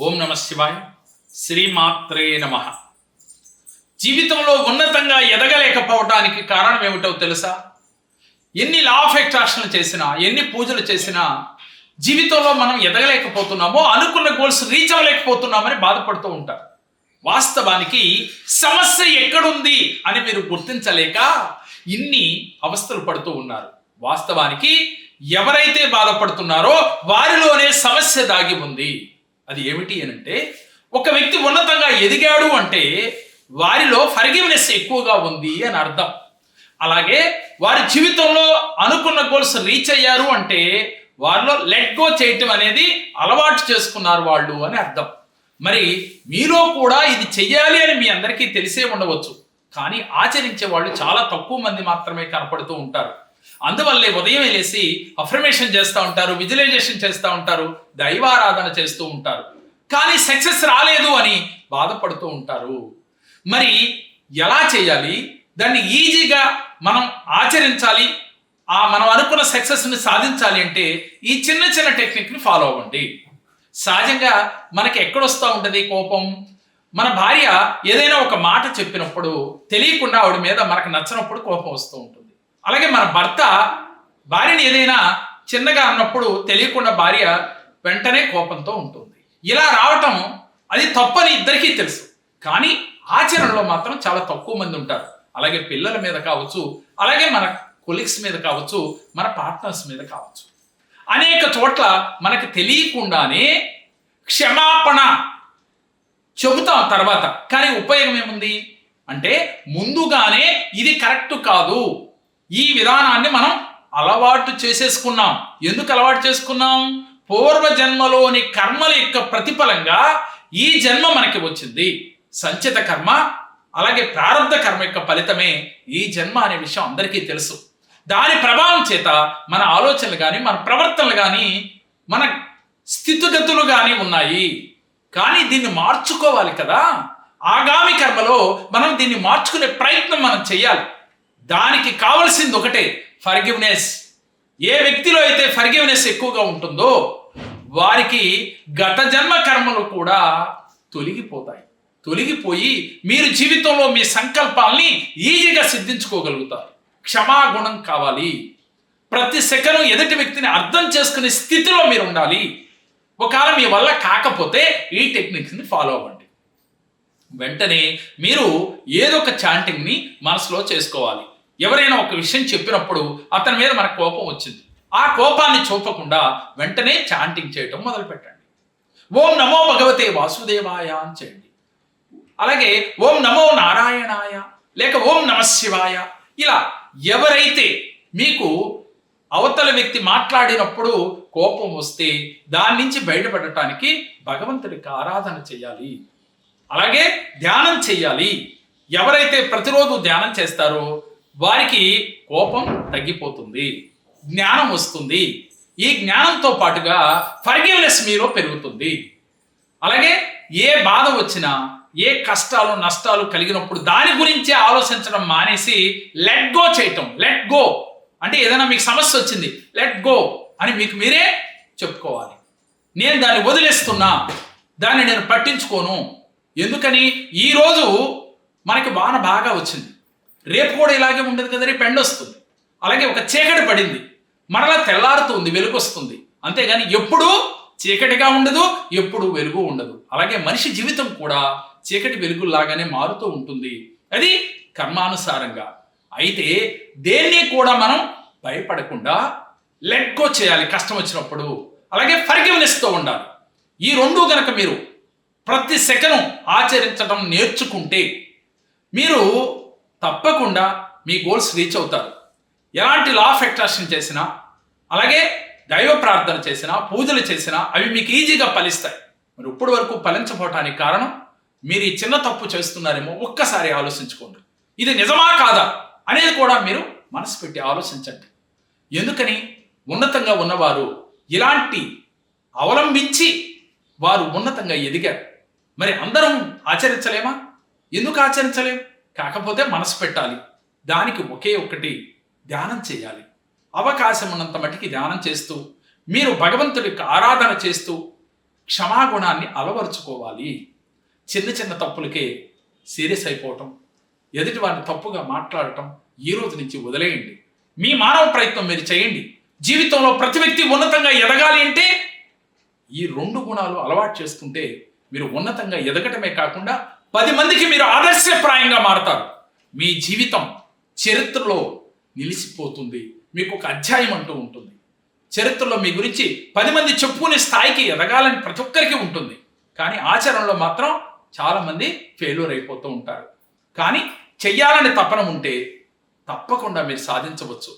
ఓం నమ శివాయ. శ్రీమాత్రే నమ. జీవితంలో ఉన్నతంగా ఎదగలేకపోవటానికి కారణం ఏమిటో తెలుసా? ఎన్ని లా ఆఫ్ అట్రాక్షన్ చేసినా ఎన్ని పూజలు చేసినా జీవితంలో మనం ఎదగలేకపోతున్నామో అనుకున్న గోల్స్ రీచ్ అవ్వలేకపోతున్నామని బాధపడుతూ ఉంటారు. వాస్తవానికి సమస్య ఎక్కడుంది అని మీరు గుర్తించలేక ఇన్ని అవస్థలు పడుతూ ఉన్నారు. వాస్తవానికి ఎవరైతే బాధపడుతున్నారో వారిలోనే సమస్య దాగి ఉంది. అది ఏమిటి అని అంటే ఒక వ్యక్తి ఉన్నతంగా ఎదిగాడు అంటే వారిలో ఫర్గివ్నెస్ ఎక్కువగా ఉంది అని అర్థం. అలాగే వారి జీవితంలో అనుకున్న గోల్స్ రీచ్ అయ్యారు అంటే వారిలో లెట్ గో చేయటం అనేది అలవాటు చేసుకున్నారు వాళ్ళు అని అర్థం. మరి మీలో కూడా ఇది చెయ్యాలి అని మీ అందరికీ తెలిసే ఉండవచ్చు. కానీ ఆచరించే వాళ్ళు చాలా తక్కువ మంది మాత్రమే కనపడుతూ ఉంటారు. అందువల్లే ఉదయం లేసి అఫర్మేషన్ చేస్తూ ఉంటారు విజువలైజేషన్ చేస్తూ ఉంటారు దైవారాధన చేస్తూ ఉంటారు. కానీ సక్సెస్ రాలేదు అని బాధపడుతూ ఉంటారు. మరి ఎలా చేయాలి? దాన్ని ఈజీగా మనం ఆచరించాలి. ఆ మనం అనుకున్న సక్సెస్ని సాధించాలి అంటే ఈ చిన్న చిన్న టెక్నిక్ని ఫాలో అవ్వండి. సహజంగా మనకి ఎక్కడొస్తూ ఉంటుంది కోపం? మన భార్య ఏదైనా ఒక మాట చెప్పినప్పుడు తెలియకుండా ఆవిడ మీద మనకు నచ్చినప్పుడు కోపం వస్తూ ఉంటుంది. అలాగే మన భర్త భార్యని ఏదైనా చిన్నగా అన్నప్పుడు తెలియకుండా భార్య వెంటనే కోపంతో ఉంటుంది. ఇలా రావటం అది తప్పని ఇద్దరికీ తెలుసు. కానీ ఆచరణలో మాత్రం చాలా తక్కువ మంది ఉంటారు. అలాగే పిల్లల మీద కావచ్చు అలాగే మన కొలీగ్స్ మీద కావచ్చు మన పార్ట్నర్స్ మీద కావచ్చు. అనేక చోట్ల మనకు తెలియకుండానే క్షమాపణ చెబుతాం తర్వాత. కానీ ఉపయోగం ఏముంది? అంటే ముందుగానే ఇది కరెక్ట్ కాదు. ఈ విధానాన్ని మనం అలవాటు చేసేసుకున్నాం. ఎందుకు అలవాటు చేసుకున్నాం? పూర్వ జన్మలోని కర్మల యొక్క ప్రతిఫలంగా ఈ జన్మ మనకి వచ్చింది. సంచిత కర్మ అలాగే ప్రారంభ కర్మ యొక్క ఫలితమే ఈ జన్మ అనే విషయం అందరికీ తెలుసు. దాని ప్రభావం చేత మన ఆలోచనలు కానీ మన ప్రవర్తనలు కానీ మన స్థితిగతులు కానీ ఉన్నాయి. కానీ దీన్ని మార్చుకోవాలి కదా. ఆగామి కర్మలో మనం దీన్ని మార్చుకునే ప్రయత్నం మనం చేయాలి. దానికి కావలసింది ఒకటే ఫర్గివ్నెస్ ఏ వ్యక్తిలో అయితే ఫర్గివ్నెస్ ఎక్కువగా ఉంటుందో వారికి గత జన్మ కర్మలు కూడా తొలగిపోతాయి. తొలగిపోయి మీరు జీవితంలో మీ సంకల్పాల్ని ఈజీగా సిద్ధించుకోగలుగుతారు. క్షమాగుణం కావాలి. ప్రతి సెకను ఎదుటి వ్యక్తిని అర్థం చేసుకునే స్థితిలో మీరు ఉండాలి. ఒకవేళ మీ వల్ల కాకపోతే ఈ టెక్నిక్స్ని ఫాలో అవ్వండి. వెంటనే మీరు ఏదో ఒక చాంటింగ్ని మనసులో చేసుకోవాలి. ఎవరైనా ఒక విషయం చెప్పినప్పుడు అతని మీద మనకు కోపం వచ్చింది. ఆ కోపాన్ని చూపకుండా వెంటనే చాంటింగ్ చేయటం మొదలు పెట్టండి ఓం నమో భగవతే వాసుదేవాయ అని చేయండి. అలాగే ఓం నమో నారాయణాయ లేక ఓం నమ శివాయ ఇలా ఎవరైతే మీకు అవతల వ్యక్తి మాట్లాడినప్పుడు కోపం వస్తే దాని నుంచి బయటపడటానికి భగవంతుడికి ఆరాధన చేయాలి. అలాగే ధ్యానం చేయాలి. ఎవరైతే ప్రతిరోజు ధ్యానం చేస్తారో వారికి కోపం తగ్గిపోతుంది జ్ఞానం వస్తుంది. ఈ జ్ఞానంతో పాటుగా ఫర్గివ్నెస్ మీలో పెరుగుతుంది. అలాగే ఏ బాధ వచ్చినా ఏ కష్టాలు నష్టాలు కలిగినప్పుడు దాని గురించే ఆలోచించడం మానేసి లెట్ గో చేయటం లెట్ గో అంటే ఏదైనా మీకు సమస్య వచ్చింది లెట్ గో అని మీకు మీరే చెప్పుకోవాలి. నేను దాన్ని వదిలేస్తున్నా దాన్ని నేను పట్టించుకోను. ఎందుకని? ఈరోజు మనకి వాన బాగా వచ్చింది. రేపు కూడా ఇలాగే ఉండదు కదా రేపు ఎండ వస్తుంది. అలాగే ఒక చీకటి పడింది. మరలా తెల్లారుతుంది వెలుగు వస్తుంది అంతేగాని ఎప్పుడూ చీకటిగా ఉండదు ఎప్పుడు వెలుగు ఉండదు. అలాగే మనిషి జీవితం కూడా చీకటి వెలుగులాగానే మారుతూ ఉంటుంది. అది కర్మానుసారంగా. అయితే దేన్ని కూడా మనం భయపడకుండా లెక్కో చేయాలి కష్టం వచ్చినప్పుడు. అలాగే ఫర్గివ్నెస్తో ఉండాలి. ఈ రెండు గనక మీరు ప్రతి సెకను ఆచరించడం నేర్చుకుంటే మీరు తప్పకుండా మీ గోల్స్ రీచ్ అవుతారు. ఎలాంటి లా ఆఫ్ అట్రాక్షన్ చేసినా అలాగే దైవ ప్రార్థన చేసినా పూజలు చేసినా అవి మీకు ఈజీగా ఫలిస్తాయి. మరి ఇప్పటి వరకు ఫలించబోటానికి కారణం మీరు ఈ చిన్న తప్పు చేస్తున్నారేమో ఒక్కసారి ఆలోచించుకోండి. ఇది నిజమా కాదా అనేది కూడా మీరు మనసు పెట్టి ఆలోచించండి. ఎందుకని? ఉన్నతంగా ఉన్నవారు ఇలాంటి అవలంబించి వారు ఉన్నతంగా ఎదిగారు. మరి అందరం ఆచరించలేమా? ఎందుకు ఆచరించలేము కాకపోతే మనసు పెట్టాలి. దానికి ఒకే ఒక్కటి ధ్యానం చేయాలి. అవకాశం ఉన్నంత మటుకి ధ్యానం చేస్తూ మీరు భగవంతుడికి ఆరాధన చేస్తూ క్షమాగుణాన్ని అలవరుచుకోవాలి. చిన్న చిన్న తప్పులకే సీరియస్ అయిపోవటం ఎదుటి వారిని తప్పుగా మాట్లాడటం ఈ రోజు నుంచి వదిలేయండి. మీ మానవ ప్రయత్నం మీరు చేయండి. జీవితంలో ప్రతి వ్యక్తి ఉన్నతంగా ఎదగాలి అంటే ఈ రెండు గుణాలు అలవాటు చేసుకుంటే మీరు ఉన్నతంగా ఎదగటమే కాకుండా పది మందికి మీరు ఆదర్శప్రాయంగా మారతారు. మీ జీవితం చరిత్రలో నిలిచిపోతుంది. మీకు ఒక అధ్యాయం అంటూ ఉంటుంది. చరిత్రలో మీ గురించి పది మంది చెప్పుకునే స్థాయికి ఎదగాలని ప్రతి ఒక్కరికి ఉంటుంది. కానీ ఆచరణలో మాత్రం చాలామంది ఫెయిల్యూర్ అయిపోతూ ఉంటారు. కానీ చెయ్యాలని తపన ఉంటే తప్పకుండా మీరు సాధించవచ్చు.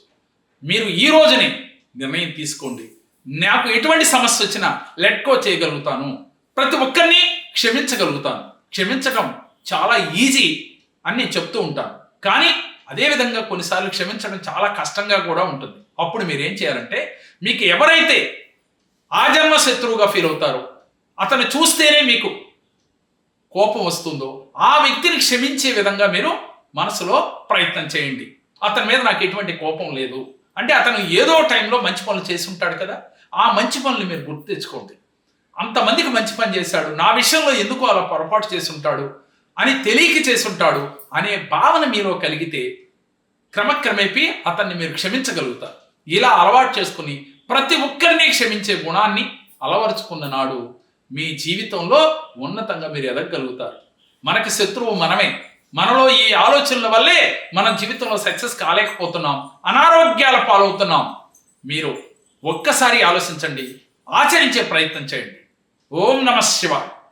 మీరు ఈ రోజునే నిర్ణయం తీసుకోండి. నాకు ఎటువంటి సమస్య వచ్చినా లెట్కో చేయగలుగుతాను. ప్రతి ఒక్కరిని క్షమించగలుగుతాను. క్షమించడం చాలా ఈజీ అని నేను చెప్తూ ఉంటాను. కానీ అదేవిధంగా కొన్నిసార్లు క్షమించడం చాలా కష్టంగా కూడా ఉంటుంది. అప్పుడు మీరు ఏం చేయాలంటే మీకు ఎవరైతే ఆజన్మ శత్రువుగా ఫీల్ అవుతారో అతను చూస్తేనే మీకు కోపం వస్తుందో ఆ వ్యక్తిని క్షమించే విధంగా మీరు మనసులో ప్రయత్నం చేయండి. అతని మీద నాకు ఎటువంటి కోపం లేదు. అంటే అతను ఏదో టైంలో మంచి పనులు చేసి ఉంటాడు కదా ఆ మంచి పనులు మీరు గుర్తు తెచ్చుకోండి. అంతమందికి మంచి పని చేశాడు. నా విషయంలో ఎందుకు అలా పొరపాటు చేసుంటాడు? అని తెలియక చేసుంటాడు అనే భావన మీలో కలిగితే క్రమక్రమేపీ అతన్ని మీరు క్షమించగలుగుతారు. ఇలా అలవాటు చేసుకుని ప్రతి ఒక్కరిని క్షమించే గుణాన్ని అలవరుచుకున్న నాడు మీ జీవితంలో ఉన్నతంగా మీరు ఎదగగలుగుతారు. మనకి శత్రువు మనమే. మనలో ఈ ఆలోచనల వల్లే మన జీవితంలో సక్సెస్ కాలేకపోతున్నాం. అనారోగ్యాల పాలవుతున్నాం. మీరు ఒక్కసారి ఆలోచించండి. ఆచరించే ప్రయత్నం చేయండి. ఓం నమ శివాయ